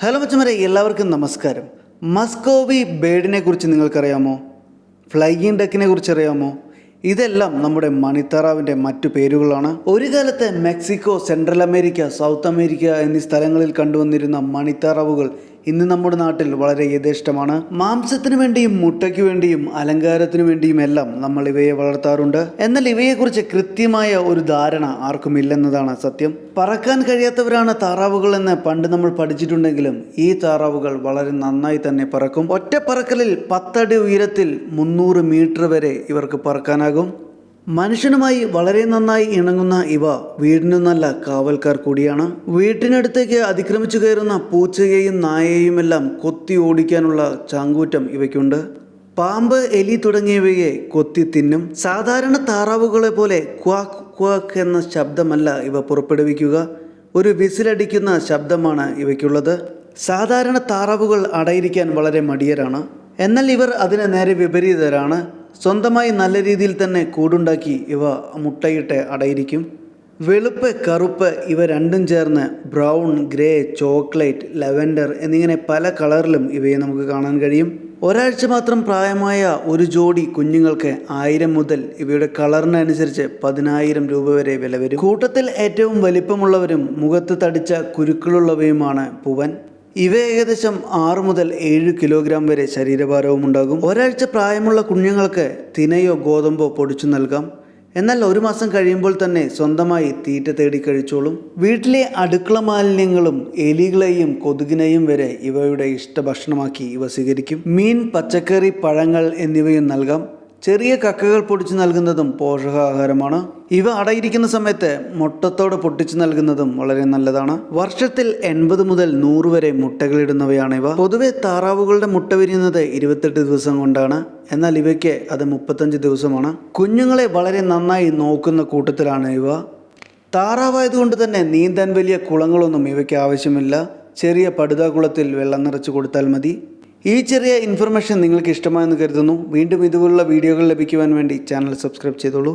Hello മച്ചമരെ എല്ലാവർക്കും നമസ്കാരം. Muscovy ബേഡിനെ കുറിച്ച് നിങ്ങൾക്കറിയാമോ? ഫ്ലൈയിങ് ഡെക്കിനെ കുറിച്ച് അറിയാമോ? ഇതെല്ലാം നമ്മുടെ മണിത്താറാവിന്റെ മറ്റു പേരുകളാണ്. ഒരു കാലത്ത് Mexico central America south America എന്നീ സ്ഥലങ്ങളിൽ കണ്ടുവന്നിരുന്ന മണിത്താറാവുകൾ ഇന്ന് നമ്മുടെ നാട്ടിൽ വളരെ യഥേഷ്ടമാണ്. മാംസത്തിനു വേണ്ടിയും മുട്ടയ്ക്ക് വേണ്ടിയും അലങ്കാരത്തിനു വേണ്ടിയും എല്ലാം നമ്മൾ ഇവയെ വളർത്താറുണ്ട്. എന്നാൽ ഇവയെക്കുറിച്ച് കൃത്യമായ ഒരു ധാരണ ആർക്കും ഇല്ലെന്നതാണ് സത്യം. പറക്കാൻ കഴിയാത്തവരാണ് താറാവുകൾ എന്ന് പണ്ട് നമ്മൾ പഠിച്ചിട്ടുണ്ടെങ്കിലും ഈ താറാവുകൾ വളരെ നന്നായി തന്നെ പറക്കും. ഒറ്റ പറക്കലിൽ പത്തടി ഉയരത്തിൽ മുന്നൂറ് മീറ്റർ വരെ ഇവർക്ക് പറക്കാനാകും. മനുഷ്യനുമായി വളരെ നന്നായി ഇണങ്ങുന്ന ഇവ വീടിന് നല്ല കാവൽക്കാർ കൂടിയാണ്. വീട്ടിനടുത്തേക്ക് അതിക്രമിച്ചു കയറുന്ന പൂച്ചയെയും നായയെയുമെല്ലാം കൊത്തി ഓടിക്കാനുള്ള ചാങ്കൂറ്റം ഇവയ്ക്കുണ്ട്. പാമ്പ് എലി തുടങ്ങിയവയെ കൊത്തി തിന്നും. സാധാരണ താറാവുകളെ പോലെ ക്വാക്ക് ക്വാക്ക് എന്ന ശബ്ദമല്ല ഇവ പുറപ്പെടുവിക്കുക. ഒരു വിസിലടിക്കുന്ന ശബ്ദമാണ് ഇവയ്ക്കുള്ളത്. സാധാരണ താറാവുകൾ അടയിരിക്കാൻ വളരെ മടിയരാണ്. എന്നാൽ ഇവർ അതിന് നേരെ വിപരീതരാണ്. സ്വന്തമായി നല്ല രീതിയിൽ തന്നെ കൂടുണ്ടാക്കി ഇവ മുട്ടയിട്ട് അടയിരിക്കും. വെളുപ്പ് കറുപ്പ് ഇവ രണ്ടും ചേർന്ന് ബ്രൗൺ ഗ്രേ ചോക്ലേറ്റ് ലെവൻഡർ എന്നിങ്ങനെ പല കളറിലും ഇവയെ നമുക്ക് കാണാൻ കഴിയും. ഒരാഴ്ച മാത്രം പ്രായമായ ഒരു ജോഡി കുഞ്ഞുങ്ങൾക്ക് ആയിരം മുതൽ ഇവയുടെ കളറിനനുസരിച്ച് പതിനായിരം രൂപ വരെ വില വരും. കൂട്ടത്തിൽ ഏറ്റവും വലിപ്പമുള്ളവരും മുഖത്ത് തടിച്ച കുരുക്കളുള്ളവയുമാണ് പൂവൻ. ഇവ ഏകദേശം ആറ് മുതൽ ഏഴ് കിലോഗ്രാം വരെ ശരീരഭാരവും ഉണ്ടാകും. ഒരാഴ്ച പ്രായമുള്ള കുഞ്ഞുങ്ങൾക്ക് തിനയോ ഗോതമ്പോ പൊടിച്ചു നൽകാം. എന്നാൽ ഒരു മാസം കഴിയുമ്പോൾ തന്നെ സ്വന്തമായി തീറ്റ തേടി കഴിച്ചോളും. വീട്ടിലെ അടുക്കള മാലിന്യങ്ങളും എലികളെയും കൊതുകിനെയും വരെ ഇവയുടെ ഇഷ്ടഭക്ഷണമാക്കി ഇവ സ്വീകരിക്കും. മീൻ പച്ചക്കറി പഴങ്ങൾ എന്നിവയും നൽകാം. ചെറിയ കക്കകൾ പൊടിച്ചു നൽകുന്നതും പോഷകാഹാരമാണ്. ഇവ അടയിരിക്കുന്ന സമയത്ത് മുട്ടത്തോടെ പൊട്ടിച്ചു നൽകുന്നതും വളരെ നല്ലതാണ്. വർഷത്തിൽ എൺപത് മുതൽ നൂറ് വരെ മുട്ടകളിടുന്നവയാണ് ഇവ. പൊതുവെ താറാവുകളുടെ മുട്ട വിരിയുന്നത് ഇരുപത്തെട്ട് ദിവസം കൊണ്ടാണ്. എന്നാൽ ഇവയ്ക്ക് അത് മുപ്പത്തഞ്ച് ദിവസമാണ്. കുഞ്ഞുങ്ങളെ വളരെ നന്നായി നോക്കുന്ന കൂട്ടത്തിലാണ് ഇവ. താറാവായതുകൊണ്ട് തന്നെ നീന്താൻ വലിയ കുളങ്ങളൊന്നും ഇവയ്ക്ക് ആവശ്യമില്ല. ചെറിയ പടുതാകുളത്തിൽ വെള്ളം നിറച്ച് കൊടുത്താൽ മതി. ഈ ചെറിയ ഇൻഫർമേഷൻ നിങ്ങൾക്ക് ഇഷ്ടമായെന്ന് കരുതുന്നു. വീണ്ടും ഇതുപോലുള്ള വീഡിയോകൾ ലഭിക്കുവാൻ വേണ്ടി ചാനൽ സബ്സ്ക്രൈബ് ചെയ്തോളൂ.